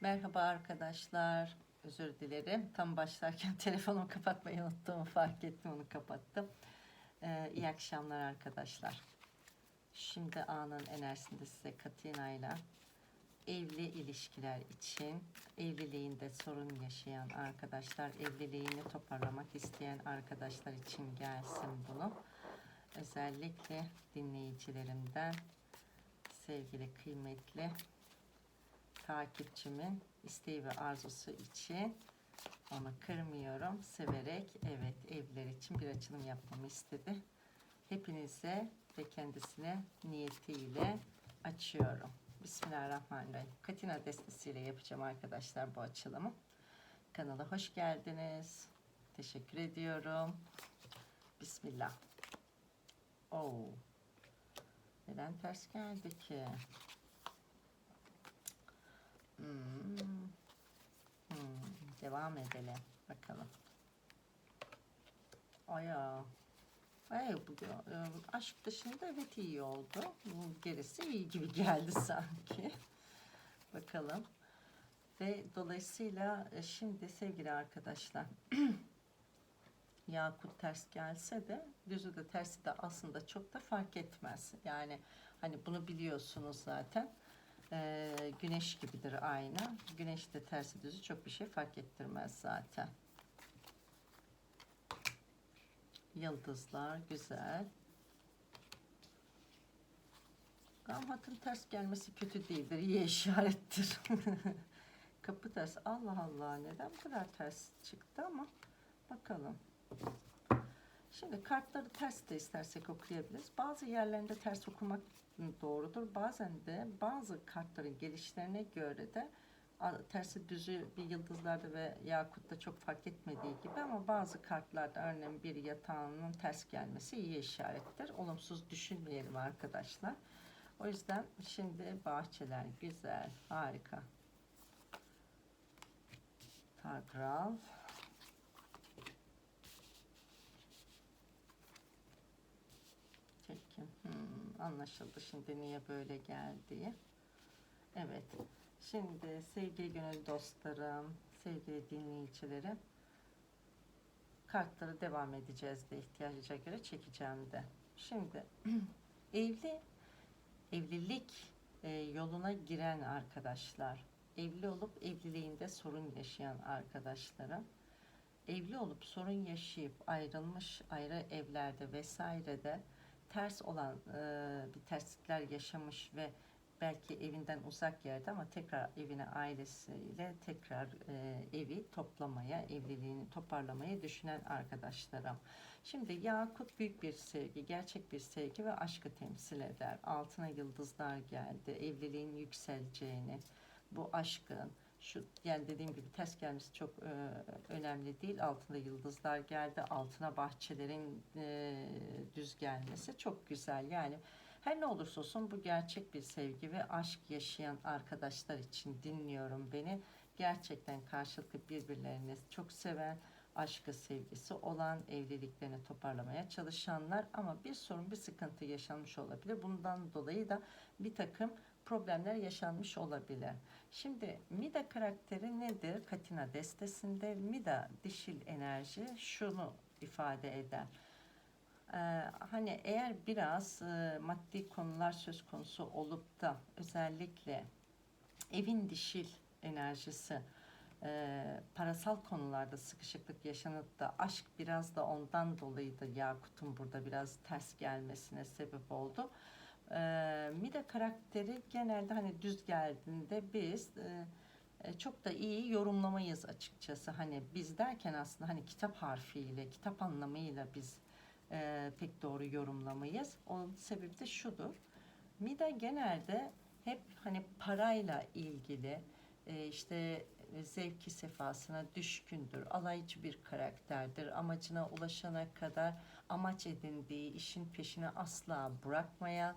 Merhaba arkadaşlar. Özür dilerim. Tam başlarken telefonumu kapatmayı unuttuğumu fark ettim. Onu kapattım. Ee, iyi akşamlar arkadaşlar. Şimdi anın enerjisinde size Katina ile evli ilişkiler için evliliğinde sorun yaşayan arkadaşlar, evliliğini toparlamak isteyen arkadaşlar için gelsin bunu. Özellikle dinleyicilerimden sevgili kıymetli takipçimin isteği ve arzusu için onu kırmıyorum. Severek evet evler için bir açılım yapmamı istedi. Hepinize ve kendisine niyetiyle açıyorum. Bismillahirrahmanirrahim. Katina destesiyle yapacağım arkadaşlar bu açılımı. Kanala hoş geldiniz. Teşekkür ediyorum. Bismillah. Oo. Neden ters geldi ki? Hmm. Devam edelim. Bakalım. Aya. Ay bu e, aşk dışında evet iyi oldu. Bu gerisi iyi gibi geldi sanki. Bakalım. Ve dolayısıyla e, şimdi sevgili arkadaşlar Yakut ters gelse de düzü de tersi de aslında çok da fark etmez. Yani hani bunu biliyorsunuz zaten. Ee, güneş gibidir aynı. Güneş de tersi düzü çok bir şey fark ettirmez zaten. Yıldızlar güzel. Gamhat'ın ters gelmesi kötü değildir. iyi işarettir. Kapı ters. Allah Allah neden bu kadar ters çıktı ama bakalım. Şimdi kartları ters de istersek okuyabiliriz. Bazı yerlerinde ters okumak doğrudur. Bazen de bazı kartların gelişlerine göre de tersi düzü bir yıldızlarda ve yakutta çok fark etmediği gibi ama bazı kartlarda örneğin bir yatağının ters gelmesi iyi işarettir. Olumsuz düşünmeyelim arkadaşlar. O yüzden şimdi bahçeler güzel, harika. Tagral. Peki. Hmm, anlaşıldı şimdi niye böyle geldiği. Evet. Şimdi sevgili gönül dostlarım, sevgili dinleyicilerim kartları devam edeceğiz de ihtiyaca göre çekeceğim de. Şimdi evli evlilik e, yoluna giren arkadaşlar, evli olup evliliğinde sorun yaşayan arkadaşlarım, evli olup sorun yaşayıp ayrılmış ayrı evlerde vesairede ters olan e, bir terslikler yaşamış ve belki evinden uzak yerde ama tekrar evine ailesiyle tekrar e, evi toplamaya, evliliğini toparlamaya düşünen arkadaşlarım. Şimdi Yakut büyük bir sevgi, gerçek bir sevgi ve aşkı temsil eder. Altına yıldızlar geldi, evliliğin yükseleceğini, bu aşkın, şu yani dediğim gibi ters gelmesi çok e, önemli değil. Altında yıldızlar geldi, altına bahçelerin e, düz gelmesi çok güzel. Yani her ne olursa olsun bu gerçek bir sevgi ve aşk yaşayan arkadaşlar için dinliyorum beni. Gerçekten karşılıklı birbirlerini çok seven, aşkı sevgisi olan evliliklerini toparlamaya çalışanlar ama bir sorun bir sıkıntı yaşanmış olabilir. Bundan dolayı da bir takım problemler yaşanmış olabilir. Şimdi Mida karakteri nedir? Katina destesinde Mida dişil enerji şunu ifade eder. Ee, hani eğer biraz e, maddi konular söz konusu olup da özellikle evin dişil enerjisi e, parasal konularda sıkışıklık yaşanıp da aşk biraz da ondan dolayı da Yakut'un burada biraz ters gelmesine sebep oldu. E, Mida karakteri genelde hani düz geldiğinde biz e, çok da iyi yorumlamayız açıkçası. Hani biz derken aslında hani kitap harfiyle, kitap anlamıyla biz e, pek doğru yorumlamayız. Onun sebebi de şudur. Mida genelde hep hani parayla ilgili e, işte zevki sefasına düşkündür. Alaycı bir karakterdir. Amacına ulaşana kadar amaç edindiği işin peşine asla bırakmayan,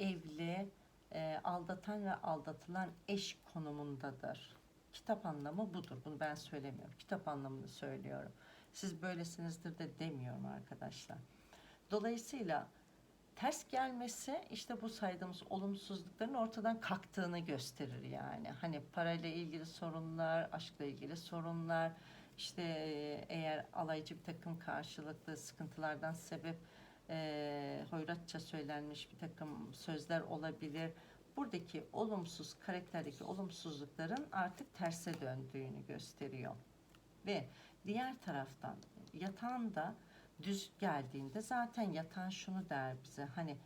evli, e, aldatan ve aldatılan eş konumundadır. Kitap anlamı budur. Bunu ben söylemiyorum. Kitap anlamını söylüyorum. Siz böylesinizdir de demiyorum arkadaşlar. Dolayısıyla Ters gelmesi işte bu saydığımız olumsuzlukların ortadan kalktığını gösterir yani. Hani parayla ilgili sorunlar, aşkla ilgili sorunlar, işte eğer alaycı bir takım karşılıklı sıkıntılardan sebep e, hoyratça söylenmiş bir takım sözler olabilir. Buradaki olumsuz karakterdeki olumsuzlukların artık terse döndüğünü gösteriyor. Ve diğer taraftan yatağın da düz geldiğinde zaten yatan şunu der bize hani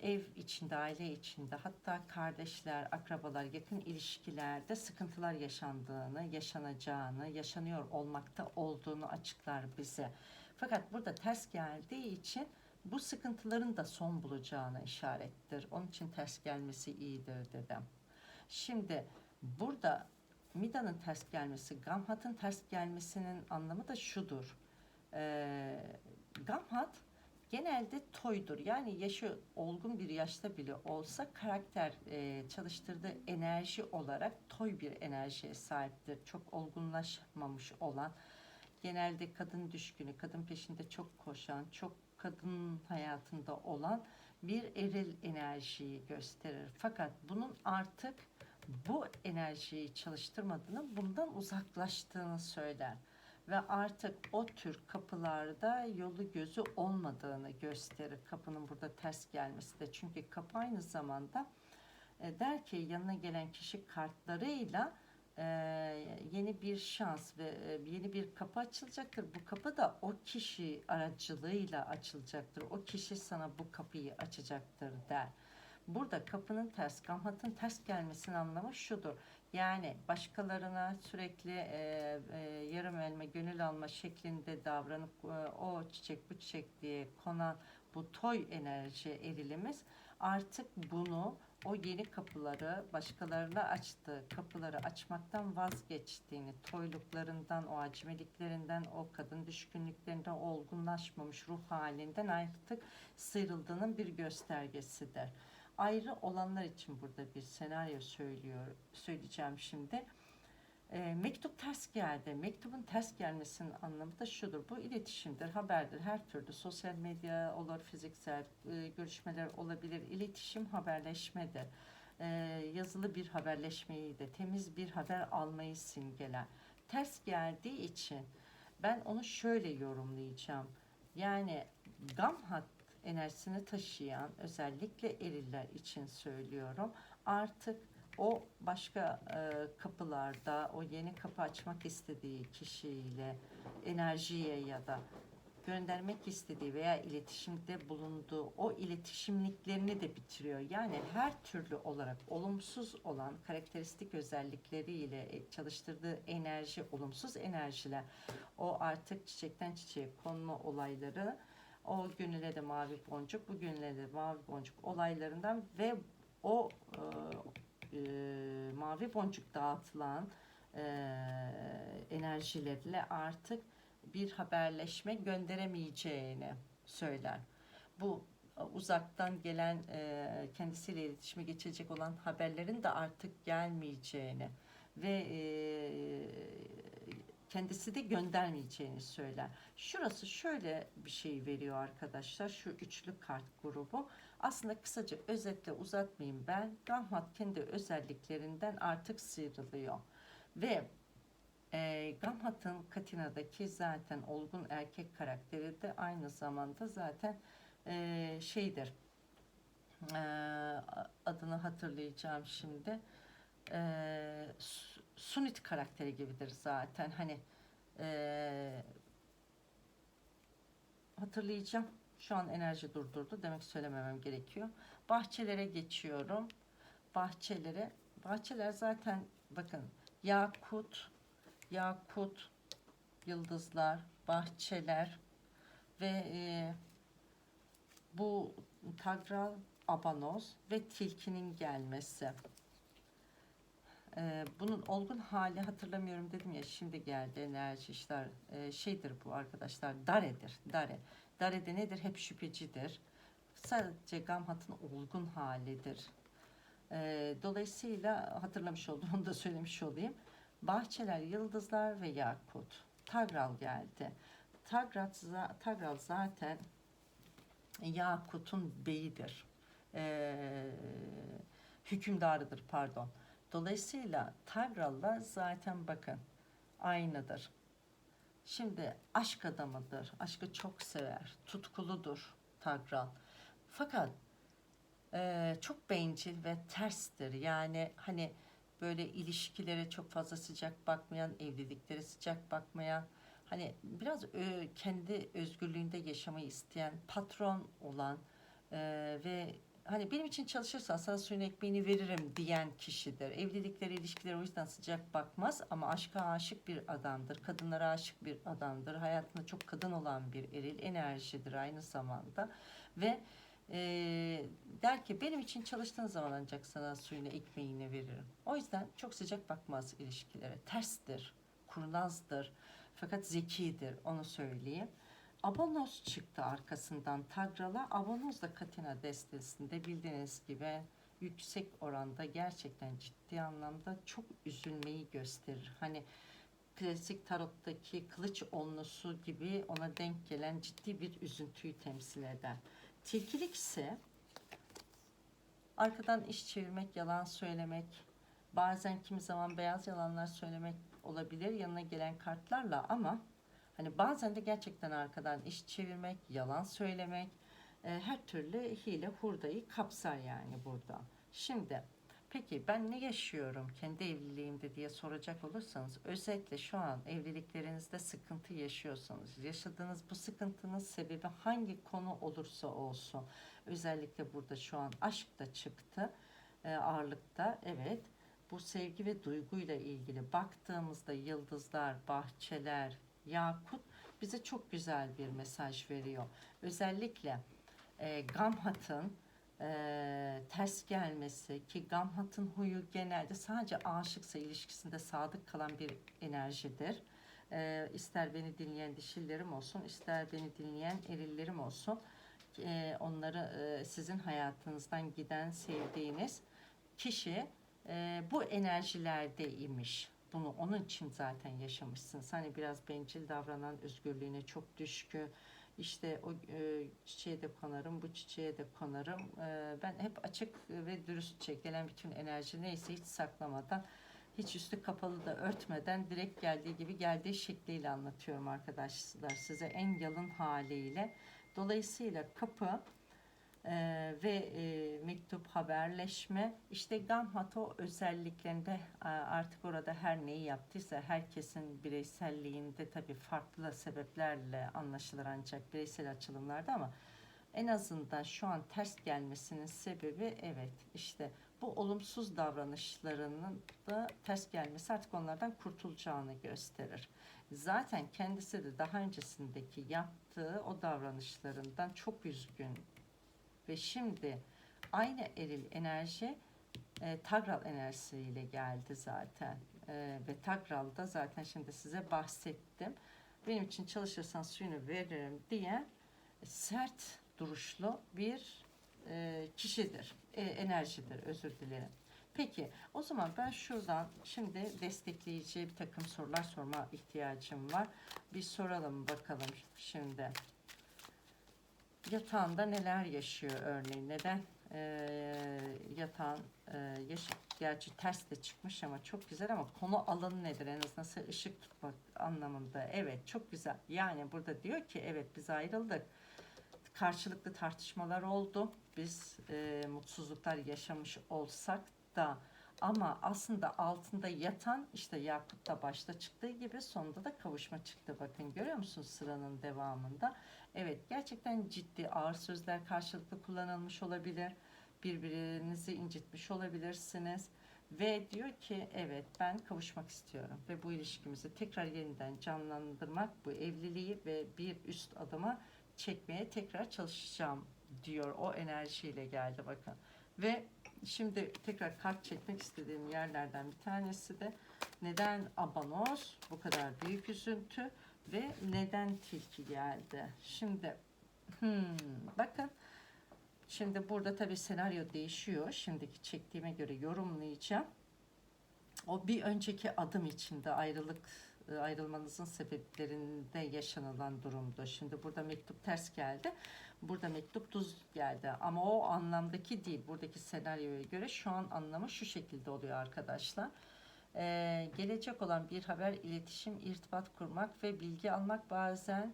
ev içinde, aile içinde hatta kardeşler, akrabalar, yakın ilişkilerde sıkıntılar yaşandığını, yaşanacağını, yaşanıyor olmakta olduğunu açıklar bize. Fakat burada ters geldiği için bu sıkıntıların da son bulacağına işarettir. Onun için ters gelmesi iyidir dedim. Şimdi burada Mida'nın ters gelmesi, Gamhat'ın ters gelmesinin anlamı da şudur. Ee, Gamhat genelde toydur. Yani yaşı olgun bir yaşta bile olsa karakter e, çalıştırdığı enerji olarak toy bir enerjiye sahiptir. Çok olgunlaşmamış olan, genelde kadın düşkünü, kadın peşinde çok koşan, çok kadın hayatında olan bir eril enerjiyi gösterir. Fakat bunun artık bu enerjiyi çalıştırmadığını, bundan uzaklaştığını söyler ve artık o tür kapılarda yolu gözü olmadığını gösterir. Kapının burada ters gelmesi de çünkü kapı aynı zamanda e, der ki yanına gelen kişi kartlarıyla e, yeni bir şans ve e, yeni bir kapı açılacaktır. Bu kapı da o kişi aracılığıyla açılacaktır. O kişi sana bu kapıyı açacaktır der. Burada kapının ters, gamhatın ters gelmesinin anlamı şudur. Yani başkalarına sürekli e, e, yarım elme, gönül alma şeklinde davranıp e, o çiçek bu çiçek diye konan bu toy enerji erilimiz artık bunu o yeni kapıları başkalarına açtığı kapıları açmaktan vazgeçtiğini, toyluklarından, o acemiliklerinden, o kadın düşkünlüklerinden, olgunlaşmamış ruh halinden artık sıyrıldığının bir göstergesidir ayrı olanlar için burada bir senaryo söylüyor söyleyeceğim şimdi. E, mektup ters geldi. Mektubun ters gelmesinin anlamı da şudur. Bu iletişimdir, haberdir. Her türlü sosyal medya olur, fiziksel e, görüşmeler olabilir. İletişim haberleşmedir. E, yazılı bir haberleşmeyi de temiz bir haber almayı simgeler. Ters geldiği için ben onu şöyle yorumlayacağım. Yani gam hat enerjisini taşıyan özellikle eriller için söylüyorum. Artık o başka e, kapılarda o yeni kapı açmak istediği kişiyle enerjiye ya da göndermek istediği veya iletişimde bulunduğu o iletişimliklerini de bitiriyor. Yani her türlü olarak olumsuz olan karakteristik özellikleriyle e, çalıştırdığı enerji, olumsuz enerjiler, o artık çiçekten çiçeğe konma olayları o gününe de mavi boncuk, bu gününe de mavi boncuk olaylarından ve o e, e, mavi boncuk dağıtılan e, enerjilerle artık bir haberleşme gönderemeyeceğini söyler. Bu e, uzaktan gelen e, kendisiyle iletişime geçecek olan haberlerin de artık gelmeyeceğini ve e, kendisi de göndermeyeceğini söyler. Şurası şöyle bir şey veriyor arkadaşlar. Şu üçlü kart grubu. Aslında kısaca özetle uzatmayayım ben. Gamhat kendi özelliklerinden artık sıyrılıyor. Ve e, Gamhat'ın Katina'daki zaten olgun erkek karakteri de aynı zamanda zaten e, şeydir. E, adını hatırlayacağım şimdi. E, Sunit karakteri gibidir zaten. Hani e, hatırlayacağım. Şu an enerji durdurdu. Demek söylememem gerekiyor. Bahçelere geçiyorum. Bahçelere. Bahçeler zaten bakın yakut, yakut, yıldızlar, bahçeler ve e, bu tagral abanoz ve tilkinin gelmesi. Ee, bunun olgun hali hatırlamıyorum dedim ya şimdi geldi enerji işler. Ee, şeydir bu arkadaşlar daredir dare. Dare de nedir? Hep şüphecidir. Sadece gamhatın olgun halidir. Ee, dolayısıyla hatırlamış olduğumu da söylemiş olayım. Bahçeler yıldızlar ve yakut. Tagral geldi. Tagral, tagral zaten Yakut'un beyidir. Ee, hükümdarıdır pardon. Dolayısıyla Tagral'la zaten bakın aynıdır. Şimdi aşk adamıdır. Aşkı çok sever. Tutkuludur Tagral. Fakat e, çok bencil ve terstir. Yani hani böyle ilişkilere çok fazla sıcak bakmayan, evliliklere sıcak bakmayan, hani biraz ö, kendi özgürlüğünde yaşamayı isteyen, patron olan e, ve hani benim için çalışırsan sana suyun ekmeğini veririm diyen kişidir. Evliliklere, ilişkilere o yüzden sıcak bakmaz ama aşka aşık bir adamdır. Kadınlara aşık bir adamdır. Hayatında çok kadın olan bir eril enerjidir aynı zamanda. Ve e, der ki benim için çalıştığın zaman ancak sana suyunu ekmeğini veririm. O yüzden çok sıcak bakmaz ilişkilere. Terstir, kurnazdır fakat zekidir onu söyleyeyim. Abonos çıktı arkasından Tagral'a. Abonos da Katina destesinde bildiğiniz gibi yüksek oranda gerçekten ciddi anlamda çok üzülmeyi gösterir. Hani klasik tarottaki kılıç onlusu gibi ona denk gelen ciddi bir üzüntüyü temsil eder. Tilkilik ise arkadan iş çevirmek, yalan söylemek, bazen kimi zaman beyaz yalanlar söylemek olabilir yanına gelen kartlarla ama hani bazen de gerçekten arkadan iş çevirmek, yalan söylemek, e, her türlü hile hurdayı kapsar yani burada. Şimdi peki ben ne yaşıyorum kendi evliliğimde diye soracak olursanız özellikle şu an evliliklerinizde sıkıntı yaşıyorsanız yaşadığınız bu sıkıntının sebebi hangi konu olursa olsun özellikle burada şu an aşk da çıktı e, ağırlıkta evet bu sevgi ve duyguyla ilgili baktığımızda yıldızlar, bahçeler, yakut bize çok güzel bir mesaj veriyor. Özellikle e, Gamhat'ın e, ters gelmesi ki Gamhat'ın huyu genelde sadece aşıksa ilişkisinde sadık kalan bir enerjidir. E, ister beni dinleyen dişillerim olsun, ister beni dinleyen erillerim olsun. E, onları e, sizin hayatınızdan giden sevdiğiniz kişi e, bu enerjilerde imiş. Bunu onun için zaten yaşamışsınız. Hani biraz bencil davranan, özgürlüğüne çok düşkün. İşte o e, çiçeğe de konarım, bu çiçeğe de konarım. E, ben hep açık ve dürüstçe gelen bütün enerji neyse hiç saklamadan, hiç üstü kapalı da örtmeden direkt geldiği gibi geldiği şekliyle anlatıyorum arkadaşlar size en yalın haliyle. Dolayısıyla kapı ee, ve e, mektup haberleşme işte Gamhato özelliklerinde e, artık orada her neyi yaptıysa herkesin bireyselliğinde tabii farklı sebeplerle anlaşılır ancak bireysel açılımlarda ama en azından şu an ters gelmesinin sebebi evet işte bu olumsuz davranışlarının da ters gelmesi artık onlardan kurtulacağını gösterir. Zaten kendisi de daha öncesindeki yaptığı o davranışlarından çok üzgün ve şimdi aynı eril enerji e, Tagral enerjisiyle geldi zaten. E, ve Tagral'da zaten şimdi size bahsettim. Benim için çalışırsan suyunu veririm diye sert duruşlu bir e, kişidir. E, enerjidir özür dilerim. Peki o zaman ben şuradan şimdi destekleyici bir takım sorular sorma ihtiyacım var. Bir soralım bakalım şimdi yatağında neler yaşıyor örneğin? Neden e, yatağın e, yaş gerçi ters de çıkmış ama çok güzel ama konu alanı nedir? En azından ışık tutmak anlamında. Evet çok güzel. Yani burada diyor ki evet biz ayrıldık. Karşılıklı tartışmalar oldu. Biz e, mutsuzluklar yaşamış olsak da ama aslında altında yatan işte Yakut'ta başta çıktığı gibi sonunda da kavuşma çıktı. Bakın görüyor musunuz sıranın devamında? Evet gerçekten ciddi ağır sözler karşılıklı kullanılmış olabilir. Birbirinizi incitmiş olabilirsiniz. Ve diyor ki evet ben kavuşmak istiyorum ve bu ilişkimizi tekrar yeniden canlandırmak, bu evliliği ve bir üst adıma çekmeye tekrar çalışacağım diyor. O enerjiyle geldi bakın. Ve Şimdi tekrar kart çekmek istediğim yerlerden bir tanesi de neden abanos bu kadar büyük üzüntü ve neden tilki geldi. Şimdi hmm, bakın şimdi burada tabi senaryo değişiyor. Şimdiki çektiğime göre yorumlayacağım. O bir önceki adım içinde ayrılık e, ayrılmanızın sebeplerinde yaşanılan durumdu. Şimdi burada mektup ters geldi. Burada mektup tuz geldi ama o anlamdaki değil. Buradaki senaryoya göre şu an anlamı şu şekilde oluyor arkadaşlar. Ee, gelecek olan bir haber, iletişim, irtibat kurmak ve bilgi almak bazen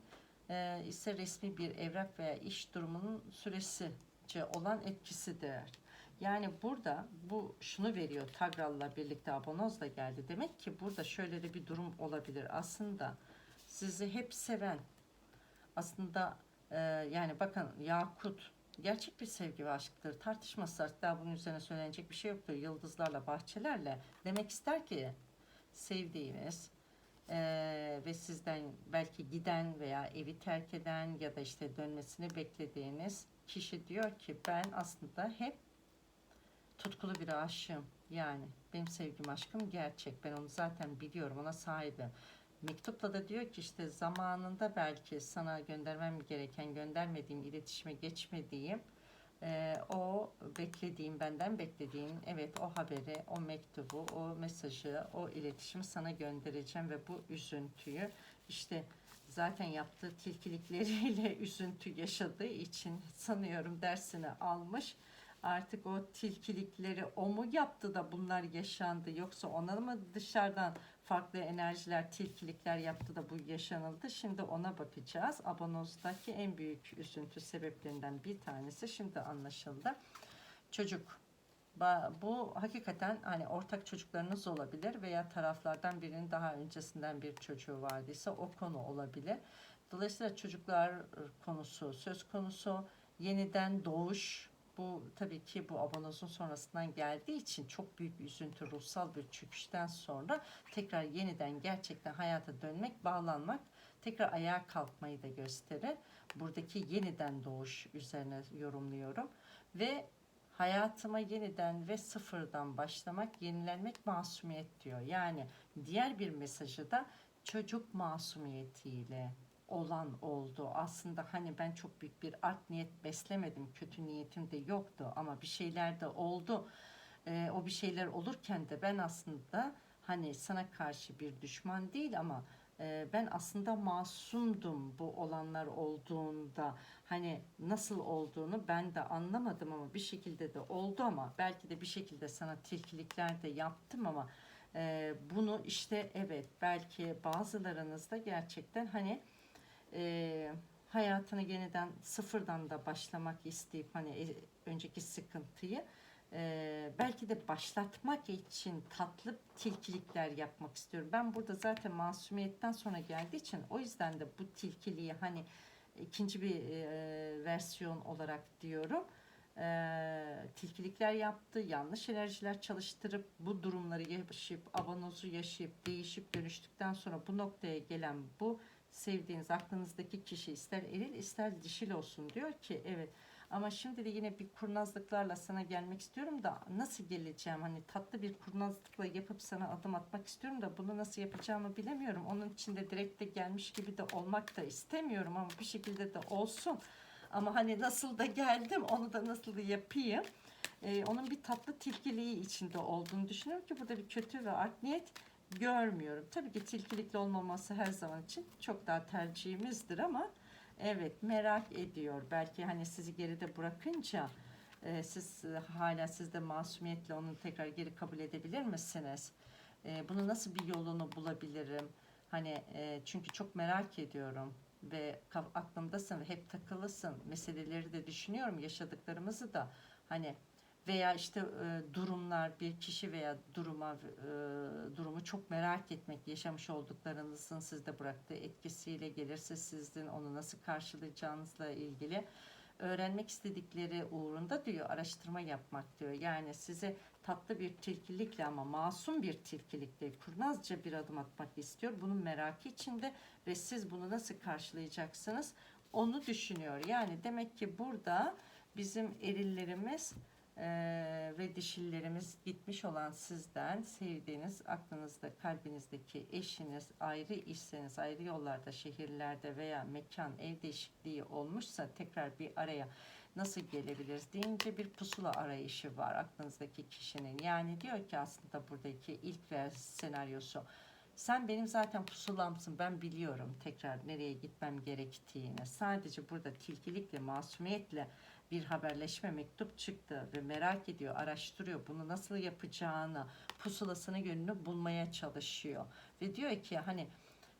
e, ise resmi bir evrak veya iş durumunun süresice olan etkisidir. Yani burada bu şunu veriyor Tagral'la birlikte abonoz da geldi. Demek ki burada şöyle de bir durum olabilir. Aslında sizi hep seven aslında e, yani bakın Yakut gerçek bir sevgi ve aşktır. Tartışması daha bunun üzerine söylenecek bir şey yoktur. Yıldızlarla, bahçelerle demek ister ki sevdiğiniz e, ve sizden belki giden veya evi terk eden ya da işte dönmesini beklediğiniz kişi diyor ki ben aslında hep tutkulu bir aşığım. Yani benim sevgim aşkım gerçek. Ben onu zaten biliyorum. Ona sahibim. Mektupla da diyor ki işte zamanında belki sana göndermem gereken göndermediğim, iletişime geçmediğim e, o beklediğim, benden beklediğim evet o haberi, o mektubu, o mesajı, o iletişimi sana göndereceğim ve bu üzüntüyü işte zaten yaptığı tilkilikleriyle üzüntü yaşadığı için sanıyorum dersini almış. Artık o tilkilikleri o mu yaptı da bunlar yaşandı yoksa ona mı dışarıdan farklı enerjiler tilkilikler yaptı da bu yaşanıldı. Şimdi ona bakacağız. Abonozdaki en büyük üzüntü sebeplerinden bir tanesi şimdi anlaşıldı. Çocuk bu hakikaten hani ortak çocuklarınız olabilir veya taraflardan birinin daha öncesinden bir çocuğu vardıysa o konu olabilir. Dolayısıyla çocuklar konusu söz konusu. Yeniden doğuş bu tabii ki bu abonozun sonrasından geldiği için çok büyük bir üzüntü, ruhsal bir çöküşten sonra tekrar yeniden gerçekten hayata dönmek, bağlanmak, tekrar ayağa kalkmayı da gösterir. Buradaki yeniden doğuş üzerine yorumluyorum ve hayatıma yeniden ve sıfırdan başlamak, yenilenmek masumiyet diyor. Yani diğer bir mesajı da çocuk masumiyetiyle olan oldu. Aslında hani ben çok büyük bir art niyet beslemedim. Kötü niyetim de yoktu ama bir şeyler de oldu. Ee, o bir şeyler olurken de ben aslında hani sana karşı bir düşman değil ama e, ben aslında masumdum bu olanlar olduğunda. Hani nasıl olduğunu ben de anlamadım ama bir şekilde de oldu ama belki de bir şekilde sana tilkilikler de yaptım ama e, bunu işte evet belki bazılarınızda gerçekten hani e, hayatını yeniden sıfırdan da başlamak isteyip hani e, önceki sıkıntıyı e, belki de başlatmak için tatlı tilkilikler yapmak istiyorum. Ben burada zaten masumiyetten sonra geldiği için o yüzden de bu tilkiliği hani ikinci bir e, versiyon olarak diyorum. E, tilkilikler yaptı, yanlış enerjiler çalıştırıp bu durumları yaşayıp, abanozu yaşayıp, değişip dönüştükten sonra bu noktaya gelen bu sevdiğiniz aklınızdaki kişi ister eril ister dişil olsun diyor ki evet. Ama şimdi de yine bir kurnazlıklarla sana gelmek istiyorum da nasıl geleceğim? Hani tatlı bir kurnazlıkla yapıp sana adım atmak istiyorum da bunu nasıl yapacağımı bilemiyorum. Onun için de direkt de gelmiş gibi de olmak da istemiyorum ama bir şekilde de olsun. Ama hani nasıl da geldim onu da nasıl da yapayım? Ee, onun bir tatlı tilkiliği içinde olduğunu düşünüyorum ki burada bir kötü ve art niyet görmüyorum. Tabii ki tilkilikli olmaması her zaman için çok daha tercihimizdir ama evet merak ediyor. Belki hani sizi geride bırakınca e, siz e, hala sizde masumiyetle onu tekrar geri kabul edebilir misiniz? E, bunu nasıl bir yolunu bulabilirim? Hani e, çünkü çok merak ediyorum ve aklımdasın ve hep takılısın. Meseleleri de düşünüyorum, yaşadıklarımızı da hani veya işte e, durumlar bir kişi veya duruma e, durumu çok merak etmek yaşamış olduklarınızın sizde bıraktığı etkisiyle gelirse sizin onu nasıl karşılayacağınızla ilgili öğrenmek istedikleri uğrunda diyor araştırma yapmak diyor. Yani size tatlı bir tilkilikle ama masum bir tilkilikle kurnazca bir adım atmak istiyor. Bunun merakı içinde ve siz bunu nasıl karşılayacaksınız onu düşünüyor. Yani demek ki burada bizim erillerimiz ee, ve dişillerimiz gitmiş olan sizden sevdiğiniz aklınızda kalbinizdeki eşiniz ayrı işseniz ayrı yollarda şehirlerde veya mekan ev değişikliği olmuşsa tekrar bir araya nasıl gelebiliriz deyince bir pusula arayışı var aklınızdaki kişinin yani diyor ki aslında buradaki ilk senaryosu Sen benim zaten pusulamsın. Ben biliyorum tekrar nereye gitmem gerektiğini. Sadece burada tilkilikle, masumiyetle bir haberleşme mektup çıktı ve merak ediyor, araştırıyor. Bunu nasıl yapacağını, pusulasını yönünü bulmaya çalışıyor. Ve diyor ki hani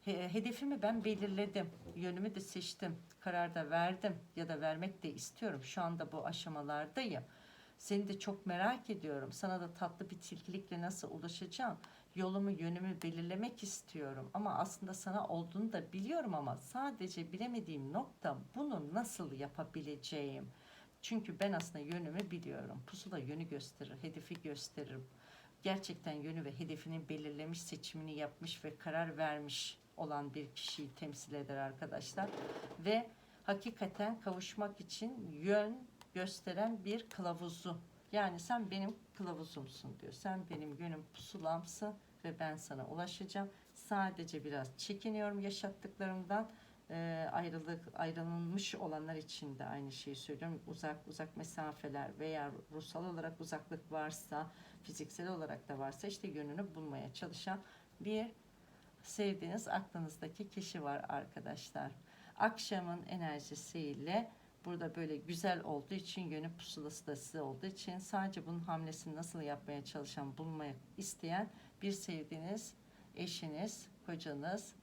he- hedefimi ben belirledim. Yönümü de seçtim. Karar da verdim ya da vermek de istiyorum. Şu anda bu aşamalardayım. Seni de çok merak ediyorum. Sana da tatlı bir tilkilikle nasıl ulaşacağım? Yolumu, yönümü belirlemek istiyorum. Ama aslında sana olduğunu da biliyorum ama sadece bilemediğim nokta bunu nasıl yapabileceğim. Çünkü ben aslında yönümü biliyorum. Pusula yönü gösterir, hedefi gösterir. Gerçekten yönü ve hedefini belirlemiş, seçimini yapmış ve karar vermiş olan bir kişiyi temsil eder arkadaşlar. Ve hakikaten kavuşmak için yön gösteren bir kılavuzu. Yani sen benim kılavuzumsun diyor. Sen benim yönüm pusulamsın ve ben sana ulaşacağım. Sadece biraz çekiniyorum yaşattıklarımdan. Ee, ayrılık ayrılmış olanlar için de aynı şeyi söylüyorum. Uzak uzak mesafeler veya ruhsal olarak uzaklık varsa, fiziksel olarak da varsa işte yönünü bulmaya çalışan bir sevdiğiniz aklınızdaki kişi var arkadaşlar. Akşamın enerjisiyle burada böyle güzel olduğu için yönü pusulası da size olduğu için sadece bunun hamlesini nasıl yapmaya çalışan, bulmaya isteyen bir sevdiğiniz eşiniz, kocanız,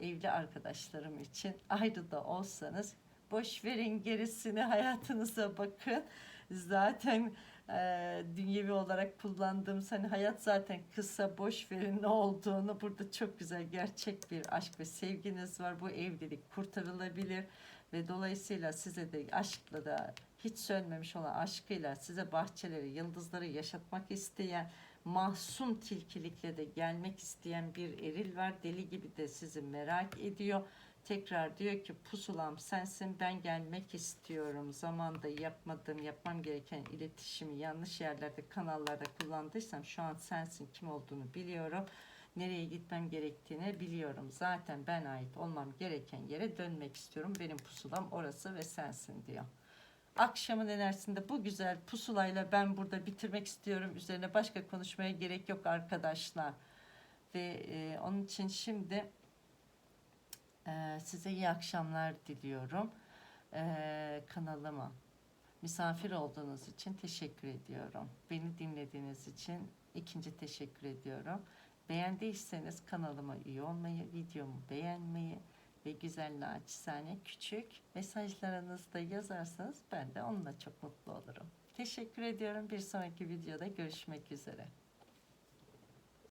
evli arkadaşlarım için ayrı da olsanız boş verin gerisini hayatınıza bakın. Zaten e, dünyevi olarak kullandığımız hani hayat zaten kısa boş verin ne olduğunu burada çok güzel gerçek bir aşk ve sevginiz var. Bu evlilik kurtarılabilir ve dolayısıyla size de aşkla da hiç sönmemiş olan aşkıyla size bahçeleri, yıldızları yaşatmak isteyen mahzun tilkilikle de gelmek isteyen bir eril var. Deli gibi de sizi merak ediyor. Tekrar diyor ki pusulam sensin ben gelmek istiyorum. Zamanda yapmadığım, yapmam gereken iletişimi yanlış yerlerde, kanallarda kullandıysam şu an sensin kim olduğunu biliyorum. Nereye gitmem gerektiğini biliyorum. Zaten ben ait olmam gereken yere dönmek istiyorum. Benim pusulam orası ve sensin diyor. Akşamın enerjisinde bu güzel pusulayla ben burada bitirmek istiyorum. Üzerine başka konuşmaya gerek yok arkadaşlar. Ve e, onun için şimdi e, size iyi akşamlar diliyorum. E, kanalıma misafir olduğunuz için teşekkür ediyorum. Beni dinlediğiniz için ikinci teşekkür ediyorum. Beğendiyseniz kanalıma üye olmayı, videomu beğenmeyi ve güzel naçizane küçük mesajlarınızı da yazarsanız ben de onunla çok mutlu olurum. Teşekkür ediyorum. Bir sonraki videoda görüşmek üzere.